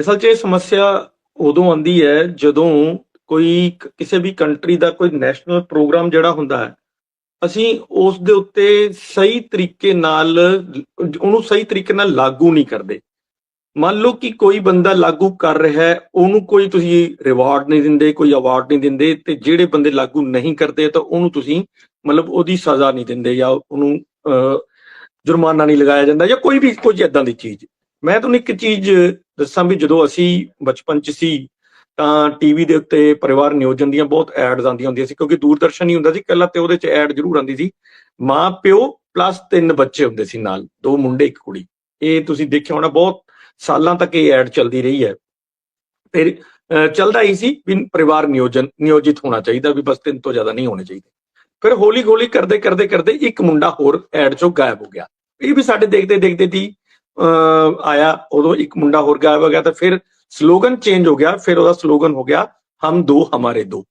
ਅਸਲ 'ਚ ਇਹ ਸਮੱਸਿਆ ਉਦੋਂ ਆਉਂਦੀ ਹੈ ਜਦੋਂ ਕੋਈ ਕਿਸੇ ਵੀ ਕੰਟਰੀ ਦਾ ਕੋਈ ਨੈਸ਼ਨਲ ਪ੍ਰੋਗਰਾਮ ਜਿਹੜਾ ਹੁੰਦਾ ਹੈ ਅਸੀਂ ਉਸ ਦੇ ਉੱਤੇ ਸਹੀ ਤਰੀਕੇ ਨਾਲ ਉਹਨੂੰ ਸਹੀ ਤਰੀਕੇ ਨਾਲ ਲਾਗੂ ਨਹੀਂ ਕਰਦੇ। ਮੰਨ ਲਓ ਕਿ ਕੋਈ ਬੰਦਾ ਲਾਗੂ ਕਰ ਰਿਹਾ ਹੈ ਉਹਨੂੰ ਕੋਈ ਤੁਸੀਂ ਰਿਵਾਰਡ ਨਹੀਂ ਦਿੰਦੇ ਕੋਈ ਅਵਾਰਡ ਨਹੀਂ ਦਿੰਦੇ ਤੇ ਜਿਹੜੇ ਬੰਦੇ ਲਾਗੂ ਨਹੀਂ ਕਰਦੇ ਤਾਂ ਉਹਨੂੰ ਤੁਸੀਂ ਮਤਲਬ ਉਹਦੀ ਸਜ਼ਾ ਨਹੀਂ ਦਿੰਦੇ ਜਾਂ ਉਹਨੂੰ ਅਹ, ਜੁਰਮਾਨਾ ਨਹੀਂ ਲਗਾਇਆ ਜਾਂਦਾ ਜਾਂ ਕੋਈ ਵੀ ਕੁਝ ਇਦਾਂ ਦੀ ਚੀਜ਼। ਮੈਂ ਤੁਹਾਨੂੰ ਇੱਕ ਚੀਜ਼ ਦੱਸਾਂ ਵੀ ਜਦੋਂ ਅਸੀਂ ਬਚਪਨ 'ਚ ਸੀ, ਤਾਂ ਟੀਵੀ ਦੇ ਉੱਤੇ ਪਰਿਵਾਰ ਨਿਯੋਜਨ ਦੀਆਂ ਬਹੁਤ ਐਡਸ ਆਉਂਦੀਆਂ ਹੁੰਦੀਆਂ ਸੀ, ਕਿਉਂਕਿ ਦੂਰਦਰਸ਼ਨ ਹੀ ਹੁੰਦਾ ਸੀ ਕੱਲਾ ਤੇ ਉਹਦੇ 'ਚ ਐਡ ਜ਼ਰੂਰ ਆਉਂਦੀ ਸੀ। ਮਾਂ, ਪਿਓ ਪਲੱਸ ਤਿੰਨ ਬੱਚੇ ਹੁੰਦੇ ਸੀ ਨਾਲ, ਦੋ ਮੁੰਡੇ, ਇੱਕ ਕੁੜੀ। ਇਹ ਤੁਸੀਂ ਦੇਖਿਆ ਹੋਣਾ, ਬਹੁਤ ਸਾਲਾਂ ਤੱਕ ਇਹ ਐਡ ਚੱਲਦੀ ਰਹੀ ਹੈ। ਫਿਰ ਚੱਲਦਾ ਹੀ ਸੀ ਵੀ ਪਰਿਵਾਰ ਨਿਯੋਜਨ ਨਿਯੋਜਿਤ ਹੋਣਾ ਚਾਹੀਦਾ ਵੀ ਬਸ ਤਿੰਨ ਤੋਂ ਜ਼ਿਆਦਾ ਨਹੀਂ ਹੋਣੇ ਚਾਹੀਦੇ। ਫਿਰ ਹੌਲੀ ਹੌਲੀ ਕਰਦੇ ਕਰਦੇ ਕਰਦੇ ਇੱਕ ਮੁੰਡਾ ਹੋਰ ਐਡ ਚੋਂ ਗਾਇਬ ਹੋ ਗਿਆ। ਇਹ ਵੀ ਸਾਡੇ ਦੇਖਦੇ ਦੇਖਦੇ ਦੀ ਆਇਆ, ਉਦੋਂ ਇੱਕ ਮੁੰਡਾ ਹੋਰ ਗਾਇਬ ਹੋ ਗਿਆ ਤਾਂ ਫਿਰ ਸਲੋਗਨ ਚੇਂਜ ਹੋ ਗਿਆ, ਫਿਰ ਉਹਦਾ ਸਲੋਗਨ ਹੋ ਗਿਆ, ਹਮ ਦੋ, ਹਮਾਰੇ ਦੋ।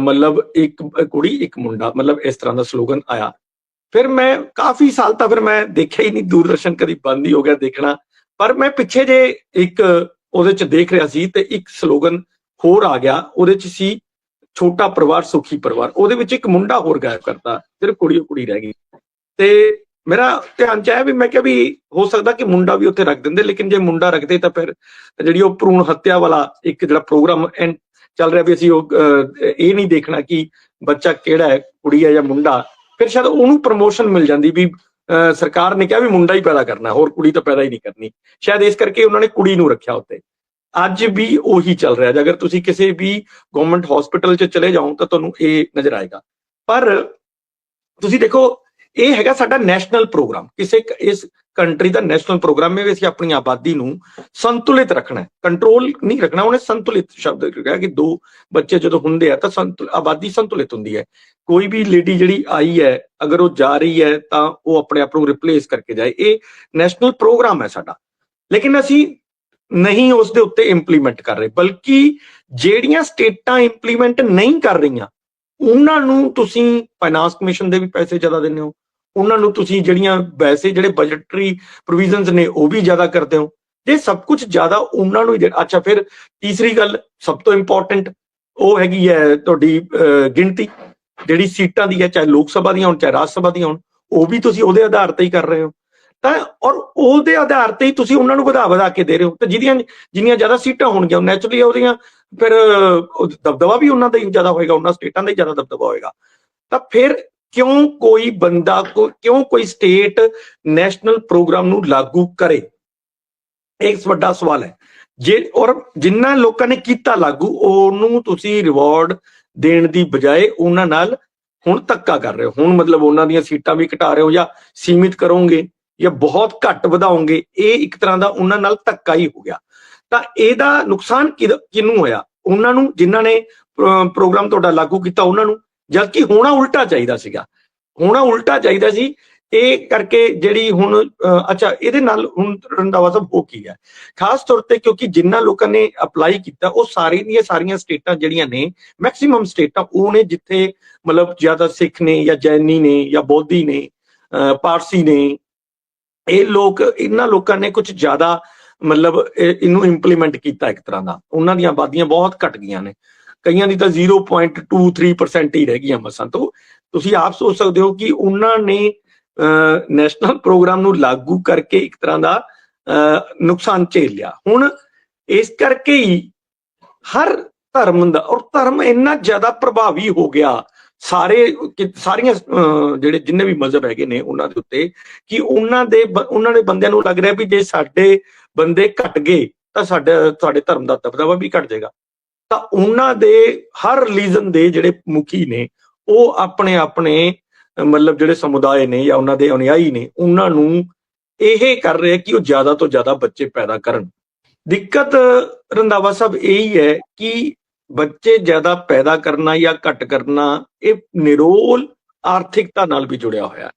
ਮਤਲਬ ਇੱਕ, ਕੁੜੀ, ਇੱਕ ਮੁੰਡਾ, ਮਤਲਬ ਇਸ ਤਰ੍ਹਾਂ ਦਾ ਸਲੋਗਨ ਆਇਆ। ਫਿਰ ਮੈਂ ਕਾਫੀ ਸਾਲ ਤੱਕ ਫਿਰ ਮੈਂ ਦੇਖਿਆ ਹੀ ਨਹੀਂ, ਦੂਰਦਰਸ਼ਨ ਕਦੀ ਬੰਦ ਹੀ ਹੋ ਗਿਆ ਦੇਖਣਾ। ਪਰ ਮੈਂ ਪਿੱਛੇ ਜੇ ਇੱਕ ਉਹਦੇ ਚ ਦੇਖ ਰਿਹਾ ਸੀ ਤੇ ਇੱਕ ਸਲੋਗਨ ਹੋਰ ਆ ਗਿਆ, ਉਹਦੇ ਚ ਸੀ ਛੋਟਾ ਪਰਿਵਾਰ, ਸੁਖੀ ਪਰਿਵਾਰ। ਉਹਦੇ ਵਿੱਚ ਇੱਕ ਮੁੰਡਾ ਹੋਰ ਗਾਇਬ ਕਰਤਾ, ਸਿਰਫ ਕੁੜੀ ਉਹ ਕੁੜੀ ਰਹਿ ਗਈ। ਤੇ ਮੇਰਾ ਧਿਆਨ ਚ ਆਇਆ ਵੀ ਮੈਂ ਕਿਹਾ ਵੀ ਹੋ ਸਕਦਾ ਕਿ ਮੁੰਡਾ ਵੀ ਉੱਥੇ ਰੱਖ ਦਿੰਦੇ ਲੇਕਿਨ ਜੇ ਮੁੰਡਾ ਰੱਖਦੇ ਤਾਂ ਫਿਰ ਜਿਹੜੀ ਉਹ ਭਰੂਣ ਹੱਤਿਆ ਵਾਲਾ ਇੱਕ ਜਿਹੜਾ ਪ੍ਰੋਗਰਾਮ ਚੱਲ ਰਿਹਾ ਵੀ ਅਸੀਂ ਉਹ ਇਹ ਨਹੀਂ ਦੇਖਣਾ ਕਿ ਬੱਚਾ ਕਿਹੜਾ ਹੈ ਕੁੜੀ ਹੈ ਜਾਂ ਮੁੰਡਾ ਫਿਰ ਸ਼ਾਇਦ ਉਹਨੂੰ ਪ੍ਰਮੋਸ਼ਨ ਮਿਲ ਜਾਂਦੀ ਵੀ ਅਹ, ਸਰਕਾਰ ਨੇ ਕਿਹਾ ਵੀ ਮੁੰਡਾ ਹੀ ਪੈਦਾ ਕਰਨਾ ਹੋਰ ਕੁੜੀ ਤਾਂ ਪੈਦਾ ਹੀ ਨਹੀਂ ਕਰਨੀ। ਸ਼ਾਇਦ ਇਸ ਕਰਕੇ ਉਹਨਾਂ ਨੇ ਕੁੜੀ ਨੂੰ ਰੱਖਿਆ ਉੱਤੇ। ਅੱਜ ਵੀ ਉਹੀ ਚੱਲ ਰਿਹਾ ਜੇ ਅਗਰ ਤੁਸੀਂ ਕਿਸੇ ਵੀ ਗਵਰਨਮੈਂਟ ਹਸਪੀਟਲ 'ਚ ਚਲੇ ਜਾਓ ਤਾਂ ਤੁਹਾਨੂੰ ਇਹ ਨਜ਼ਰ ਆਏਗਾ। ਪਰ ਤੁਸੀਂ ਦੇਖੋ ਇਹ ਹੈਗਾ ਸਾਡਾ ਨੈਸ਼ਨਲ ਪ੍ਰੋਗਰਾਮ ਕਿਸੇ ਇਸ ਕੰਟਰੀ ਦਾ ਨੈਸ਼ਨਲ ਪ੍ਰੋਗਰਾਮ ਹੈ, ਵੀ ਅਸੀਂ ਆਪਣੀ ਆਬਾਦੀ ਨੂੰ ਸੰਤੁਲਿਤ ਰੱਖਣਾ ਹੈ। ਕੰਟਰੋਲ ਨਹੀਂ ਰੱਖਣਾ, ਉਹਨੇ ਸੰਤੁਲਿਤ ਸ਼ਬਦ ਕਿਹਾ ਕਿ ਦੋ ਬੱਚੇ ਜਦੋਂ ਹੁੰਦੇ ਆ ਤਾਂ ਸੰਤੁਲ ਆਬਾਦੀ ਸੰਤੁਲਿਤ ਹੁੰਦੀ ਹੈ। ਕੋਈ ਵੀ ਲੇਡੀ ਜਿਹੜੀ ਆਈ ਹੈ, ਅਗਰ ਉਹ ਜਾ ਰਹੀ ਹੈ ਤਾਂ ਉਹ ਆਪਣੇ ਆਪ ਨੂੰ ਰਿਪਲੇਸ ਕਰਕੇ ਜਾਏ। ਇਹ ਨੈਸ਼ਨਲ ਪ੍ਰੋਗਰਾਮ ਹੈ ਸਾਡਾ। ਲੇਕਿਨ ਅਸੀਂ ਨਹੀਂ ਉਸ ਦੇ ਉੱਤੇ ਇੰਪਲੀਮੈਂਟ ਕਰ ਰਹੇ, ਬਲਕਿ ਜਿਹੜੀਆਂ ਸਟੇਟਾਂ ਇੰਪਲੀਮੈਂਟ ਨਹੀਂ ਕਰ ਰਹੀਆਂ, ਉਹਨਾਂ ਨੂੰ ਤੁਸੀਂ ਫਾਈਨਾਂਸ ਕਮਿਸ਼ਨ ਦੇ ਵੀ ਪੈਸੇ ਜ਼ਿਆਦਾ ਦਿੰਦੇ ਹੋ। ਉਹਨਾਂ ਨੂੰ ਤੁਸੀਂ ਜਿਹੜੀਆਂ ਵੈਸੇ ਜਿਹੜੇ ਬਜਟਰੀ ਪ੍ਰੋਵੀਜ਼ਨਸ ਨੇ ਉਹ ਵੀ ਜ਼ਿਆਦਾ ਕਰਦੇ ਹੋ। ਜੇ ਸਭ ਕੁਝ ਜ਼ਿਆਦਾ ਉਹਨਾਂ ਨੂੰ ਅੱਛਾ, ਫਿਰ ਤੀਸਰੀ ਗੱਲ ਸਭ ਤੋਂ ਇੰਪੋਰਟੈਂਟ ਉਹ ਹੈਗੀ ਹੈ ਤੁਹਾਡੀ ਗਿਣਤੀ। ਜਿਹੜੀ ਸੀਟਾਂ ਦੀ ਹੈ, ਚਾਹੇ ਲੋਕ ਸਭਾ ਦੀਆਂ ਹੋਣ, ਚਾਹੇ ਰਾਜ ਸਭਾ ਦੀਆਂ ਹੋਣ, ਉਹ ਵੀ ਤੁਸੀਂ ਉਹਦੇ ਆਧਾਰ ਤੇ ਹੀ ਕਰ ਰਹੇ ਹੋ। ਤਾਂ, ਔਰ ਉਹਦੇ ਆਧਾਰ ਤੇ ਹੀ ਤੁਸੀਂ ਉਹਨਾਂ ਨੂੰ ਵਧਾ ਵਧਾ ਕੇ ਦੇ ਰਹੇ ਹੋ। ਤੇ ਜਿਹਦੀਆਂ, ਜਿੰਨੀਆਂ ਜ਼ਿਆਦਾ ਸੀਟਾਂ ਹੋਣਗੀਆਂ ਨੈਚੁਰਲੀ ਉਹਦੀਆਂ ਫਿਰ ਦਬਦਬਾ ਵੀ ਉਹਨਾਂ ਦਾ ਹੀ ਜ਼ਿਆਦਾ ਹੋਏਗਾ, ਉਹਨਾਂ ਸਟੇਟਾਂ ਦਾ ਹੀ ਜ਼ਿਆਦਾ ਦਬਦਬਾ ਹੋਏਗਾ। ਤਾਂ ਫਿਰ ਕਿਉਂ ਕੋਈ ਬੰਦਾ ਕੋ- ਕਿਉਂ ਕੋਈ ਸਟੇਟ ਨੈਸ਼ਨਲ ਪ੍ਰੋਗਰਾਮ ਨੂੰ ਲਾਗੂ ਕਰੇ? ਇਹ ਇੱਕ ਵੱਡਾ ਸਵਾਲ ਹੈ। ਜੇ, ਔਰ ਜਿਨ੍ਹਾਂ ਲੋਕਾਂ ਨੇ ਕੀਤਾ ਲਾਗੂ, ਉਹਨੂੰ ਤੁਸੀਂ ਰਿਵਾਰਡ ਦੇਣ ਦੀ ਬਜਾਏ ਉਹਨਾਂ ਨਾਲ ਹੁਣ ਧੱਕਾ ਕਰ ਰਹੇ ਹੋ। ਹੁਣ ਮਤਲਬ ਉਹਨਾਂ ਦੀਆਂ ਸੀਟਾਂ ਵੀ ਘਟਾ ਰਹੇ ਹੋ ਜਾਂ ਸੀਮਿਤ ਕਰੋਗੇ ਜਾਂ ਬਹੁਤ ਘੱਟ ਵਧਾਓਗੇ, ਇਹ ਇੱਕ ਤਰ੍ਹਾਂ ਦਾ ਉਹਨਾਂ ਨਾਲ ਧੱਕਾ ਹੀ ਹੋ ਗਿਆ। ਤਾਂ ਇਹਦਾ ਨੁਕਸਾਨ ਕਿਹਦਾ- ਕਿਹਨੂੰ ਹੋਇਆ? ਉਹਨਾਂ ਨੂੰ, ਜਿਨ੍ਹਾਂ ਨੇ ਪ੍ਰੋਗਰਾਮ ਤੁਹਾਡਾ ਲਾਗੂ ਕੀਤਾ, ਉਹਨਾਂ ਨੂੰ ਜਦਕਿ ਹੋਣਾ ਉਲਟਾ ਚਾਹੀਦਾ ਸੀਗਾ। ਹੋਣਾ ਉਲਟਾ ਚਾਹੀਦਾ ਸੀ ਇਹ ਕਰਕੇ ਜਿਹੜੀ ਹੁਣ ਅੱਛਾ ਇਹਦੇ ਨਾਲ ਹੁਣ ਰੰਦਾਵਾ ਸਾਹਿਬ ਹੋ ਕੀ ਹੈ ਖਾਸ ਤੌਰ ਤੇ ਕਿਉਂਕਿ ਜਿਨ੍ਹਾਂ ਲੋਕਾਂ ਨੇ ਅਪਲਾਈ ਕੀਤਾ ਉਹ ਸਾਰੇ ਦੀਆਂ ਸਾਰੀਆਂ ਸਟੇਟਾਂ ਜਿਹੜੀਆਂ ਨੇ ਮੈਕਸਿਮਮ ਸਟੇਟਾਂ ਉਹ ਨੇ ਜਿੱਥੇ ਮਤਲਬ ਜ਼ਿਆਦਾ ਸਿੱਖ ਨੇ ਜਾਂ ਜੈਨੀ ਨੇ ਜਾਂ ਬੋਧੀ ਨੇ ਅਹ, ਪਾਰਸੀ ਨੇ ਇਹ ਲੋਕ ਇਹਨਾਂ ਲੋਕਾਂ ਨੇ ਕੁਝ ਜ਼ਿਆਦਾ ਮਤਲਬ ਇਹਨੂੰ ਇੰਪਲੀਮੈਂਟ ਕੀਤਾ ਇੱਕ ਤਰ੍ਹਾਂ ਦਾ। ਉਹਨਾਂ ਦੀਆਂ ਆਬਾਦੀਆਂ ਬਹੁਤ ਘਟ ਗਈਆਂ ਨੇ। ਕਈਆਂ ਦੀ ਤਾਂ 0.23% ਹੀ ਰਹਿ ਗਈਆਂ ਮਸਾਂ ਤੋਂ। ਤੁਸੀਂ ਆਪ ਸੋਚ ਸਕਦੇ ਹੋ ਕਿ ਉਹਨਾਂ ਨੇ ਨੈਸ਼ਨਲ ਪ੍ਰੋਗਰਾਮ ਨੂੰ ਲਾਗੂ ਕਰਕੇ ਇੱਕ ਤਰ੍ਹਾਂ ਦਾ ਅਹ, ਨੁਕਸਾਨ ਝੇਲ ਲਿਆ ਹੁਣ ਇਸ ਕਰਕੇ ਹੀ ਹਰ ਧਰਮ ਦਾ ਔਰ ਧਰਮ ਇੰਨਾ ਜ਼ਿਆਦਾ ਪ੍ਰਭਾਵੀ ਹੋ ਗਿਆ ਸਾਰੇ ਸਾਰੀਆਂ ਅਹ, ਜਿਹੜੇ ਜਿੰਨੇ ਵੀ ਮਜ਼ਹਬ ਹੈਗੇ ਨੇ ਉਹਨਾਂ ਦੇ ਉੱਤੇ ਕਿ ਉਹਨਾਂ ਦੇ ਬ- ਉਹਨਾਂ ਦੇ ਬੰਦਿਆਂ ਨੂੰ ਲੱਗ ਰਿਹਾ ਵੀ ਜੇ ਸਾਡੇ ਬੰਦੇ ਘਟ ਗਏ ਤਾਂ ਸਾਡਾ ਸਾਡੇ ਧਰਮ ਦਾ ਦਬਦਬਾ ਵੀ ਘਟ ਜਾਏਗਾ। ਤਾਂ ਉਹਨਾਂ ਦੇ ਹਰ ਰਿਲੀਜਨ ਦੇ ਜਿਹੜੇ ਮੁਖੀ ਨੇ, ਉਹ ਆਪਣੇ ਆਪਣੇ, ਮਤਲਬ ਜਿਹੜੇ ਸਮੁਦਾਇ ਨੇ ਜਾਂ ਉਹਨਾਂ ਦੇ ਅਨੁਯਾਈ ਨੇ, ਉਹਨਾਂ ਨੂੰ ਇਹ ਕਰ ਰਿਹਾ ਕਿ ਉਹ ਜ਼ਿਆਦਾ ਤੋਂ ਜ਼ਿਆਦਾ ਬੱਚੇ ਪੈਦਾ ਕਰਨ। ਦਿੱਕਤ ਰੰਦਾਵਾ ਸਾਹਿਬ ਇਹ ਹੀ ਹੈ ਕਿ ਬੱਚੇ ਜ਼ਿਆਦਾ ਪੈਦਾ ਕਰਨਾ ਜਾਂ ਘੱਟ ਕਰਨਾ, ਇਹ ਨਿਰੋਲ ਆਰਥਿਕਤਾ ਨਾਲ ਵੀ ਜੁੜਿਆ ਹੋਇਆ। ਹੈ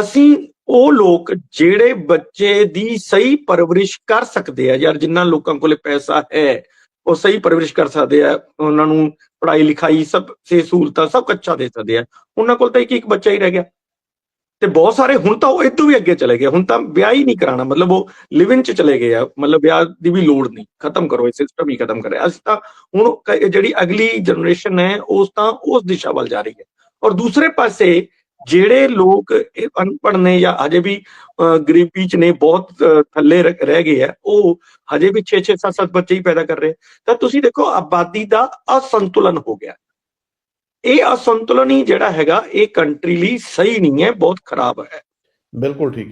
ਅਸੀਂ ਉਹ ਲੋਕ ਜਿਹੜੇ ਬੱਚੇ ਦੀ ਸਹੀ ਪਰਵਰਿਸ਼ ਕਰ ਸਕਦੇ ਆ, ਯਾਰ ਜਿਨ੍ਹਾਂ ਲੋਕਾਂ ਕੋਲੇ ਪੈਸਾ ਹੈ ਉਹ ਸਹੀ ਪਰਵਰਿਸ਼ ਕਰ ਸਕਦੇ ਆ, ਉਹਨਾਂ ਨੂੰ ਪੜ੍ਹਾਈ ਲਿਖਾਈ ਸਭ ਸੇ ਸਹੂਲਤਾਂ ਸਭ ਅੱਛਾ ਦੇ ਸਕਦੇ ਆ। ਉਹਨਾਂ ਕੋਲ ਤਾਂ ਇੱਕ ਇੱਕ ਬੱਚਾ ਹੀ ਰਹਿ ਗਿਆ। ਤੇ ਬਹੁਤ ਸਾਰੇ ਹੁਣ ਤਾਂ ਉਹ ਇਦੋਂ ਵੀ ਅੱਗੇ ਚਲੇ ਗਏ। ਹੁਣ ਤਾਂ ਵਿਆਹ ਹੀ ਨਹੀਂ ਕਰਾਣਾ ਮਤਲਬ ਉਹ ਲਿਵਿੰਗ ਚ ਚਲੇ ਗਏ ਆ। ਮਤਲਬ ਵਿਆਹ ਦੀ ਵੀ ਲੋੜ ਨਹੀਂ। ਖਤਮ ਕਰੋ, ਇਹ ਸਿਸਟਮ ਹੀ ਖਤਮ ਕਰਿਆ ਅਸੀਂ ਤਾਂ ਹੁਣ ਜਿਹੜੀ ਅਗਲੀ ਜਨਰੇਸ਼ਨ ਹੈ, ਉਸ ਤਾਂ ਉਸ ਦਿਸ਼ਾ ਵੱਲ ਜਾ ਰਹੀ ਹੈ। ਔਰ ਦੂਸਰੇ ਪਾਸੇ ਜਿਹੜੇ ਲੋਕ ਅਨਪੜ੍ਹ ਨੇ ਜਾਂ ਹਜੇ ਵੀ ਗਰੀਬੀ ਚ ਨੇ, ਬਹੁਤ ਥੱਲੇ ਰਹਿ ਗਏ ਆ, ਉਹ ਹਜੇ ਵੀ 6 6 7 7 ਬੱਚੇ ਹੀ ਪੈਦਾ ਕਰ ਰਹੇ ਤਾਂ ਤੁਸੀਂ ਦੇਖੋ, ਆਬਾਦੀ ਦਾ ਅਸੰਤੁਲਨ ਹੋ ਗਿਆ। ਇਹ ਅਸੰਤੁਲਨ ਹੀ ਜਿਹੜਾ ਹੈਗਾ, ਇਹ ਕੰਟਰੀ ਲਈ ਸਹੀ ਨਹੀਂ ਹੈ, ਬਹੁਤ ਖਰਾਬ ਹੈ। ਬਿਲਕੁਲ ਠੀਕ ਹੈ।